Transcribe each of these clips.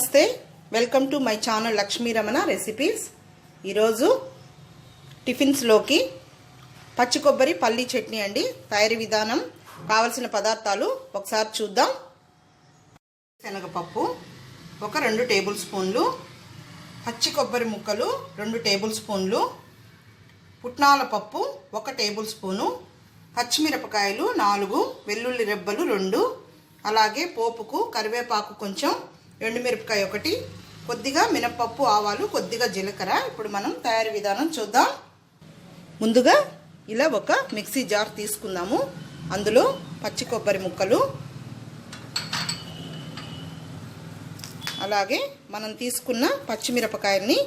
నమస్తే. Welcome to my channel Lakshmi Ramana recipes ఈరోజు టిఫిన్స్లోకి పచ్చి కొబ్బరి పల్లీ చట్నీ అండి. తయారీ విధానం కావలసిన పదార్థాలు ఒకసారి చూద్దాం. శనగపప్పు ఒక రెండు టేబుల్ స్పూన్లు పచ్చి కొబ్బరి ముక్కలు రెండు టేబుల్ స్పూన్లు పుట్నాల పప్పు ఒక టేబుల్ స్పూను పచ్చిమిరపకాయలు నాలుగు వెల్లుల్లి రెబ్బలు రెండు అలాగే పోపుకు కరివేపాకు కొంచెం ఎండుమిరపకాయ ఒకటి కొద్దిగా మినపప్పు ఆవాలు కొద్దిగా జీలకర్ర. ఇప్పుడు మనం తయారీ విధానం చూద్దాం. ముందుగా ఇలా ఒక మిక్సీ జార్ తీసుకుందాము. అందులో పచ్చి కొబ్బరి ముక్కలు. అలాగే మనం తీసుకున్న పచ్చిమిరపకాయల్ని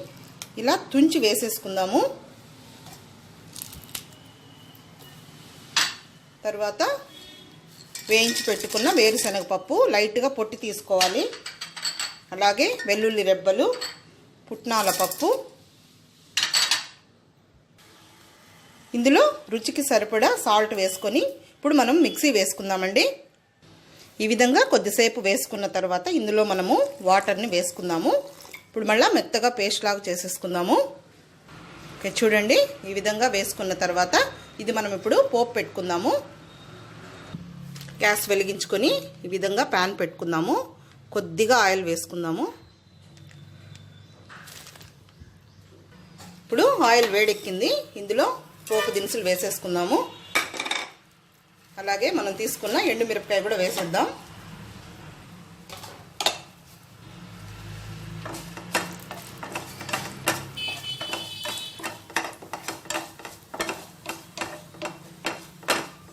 ఇలా తుంచి వేసేసుకుందాము. తర్వాత వేయించి పెట్టుకున్న వేరుశనగపప్పు లైట్గా పొట్టి తీసుకోవాలి. అలాగే వెల్లుల్లి రెబ్బలు పుట్నాల పప్పు. ఇందులో రుచికి సరిపడా సాల్ట్ వేసుకొని ఇప్పుడు మనం మిక్సీ వేసుకుందామండి. ఈ విధంగా కొద్దిసేపు వేసుకున్న తర్వాత ఇందులో మనము వాటర్ని వేసుకుందాము. ఇప్పుడు మళ్ళీ మెత్తగా పేస్ట్ లాగా చేసేసుకుందాము. ఓకే చూడండి. ఈ విధంగా వేసుకున్న తర్వాత ఇది మనం ఇప్పుడు పోపు పెట్టుకుందాము. గ్యాస్ వెలిగించుకొని ఈ విధంగా ప్యాన్ పెట్టుకుందాము. కొద్దిగా ఆయిల్ వేసుకుందాము. ఇప్పుడు ఆయిల్ వేడెక్కింది. ఇందులో పోపు దినుసులు వేసేసుకుందాము. అలాగే మనం తీసుకున్న ఎండుమిరపకాయ కూడా వేసేద్దాం.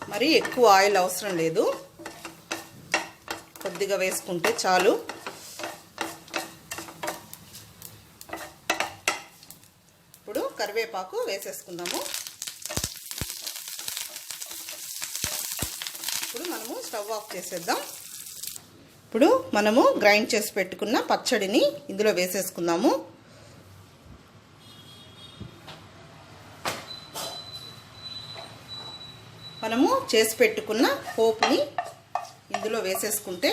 మరి ఎక్కువ ఆయిల్ అవసరం లేదు. కొద్దిగా వేసుకుంటే చాలు. ఇప్పుడు కరివేపాకు వేసేసుకుందాము. ఇప్పుడు మనము స్టవ్ ఆఫ్ చేసేద్దాం. ఇప్పుడు మనము గ్రైండ్ చేసి పెట్టుకున్న పచ్చడిని ఇందులో వేసేసుకుందాము. మనము చేసి పెట్టుకున్న పోపుని ఇందులో వేసేసుకుంటే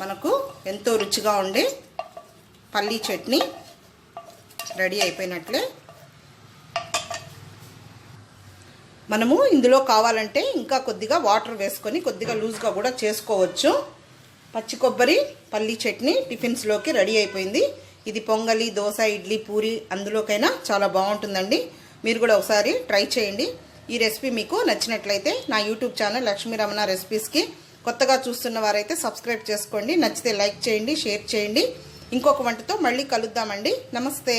మనకు ఎంతో రుచిగా ఉండే పల్లీ చట్నీ రెడీ అయిపోయినట్లే. మనము ఇందులో కావాలంటే ఇంకా కొద్దిగా వాటర్ వేసుకొని కొద్దిగా లూజ్గా కూడా చేసుకోవచ్చు. పచ్చి కొబ్బరి పల్లీ చట్నీ టిఫిన్స్లోకి రెడీ అయిపోయింది. ఇది పొంగలి దోశ ఇడ్లీ పూరి అందులోకైనా చాలా బాగుంటుందండి. మీరు కూడా ఒకసారి ట్రై చేయండి. ఈ రెసిపీ మీకు నచ్చినట్లయితే నా యూట్యూబ్ ఛానల్ లక్ష్మీరమణ రెసిపీస్కి కొత్తగా చూస్తున్న వారైతే సబ్స్క్రైబ్ చేసుకోండి. నచ్చితే లైక్ చేయండి షేర్ చేయండి. ఇంకొక వంటతో మళ్ళీ కలుద్దామండి. నమస్తే.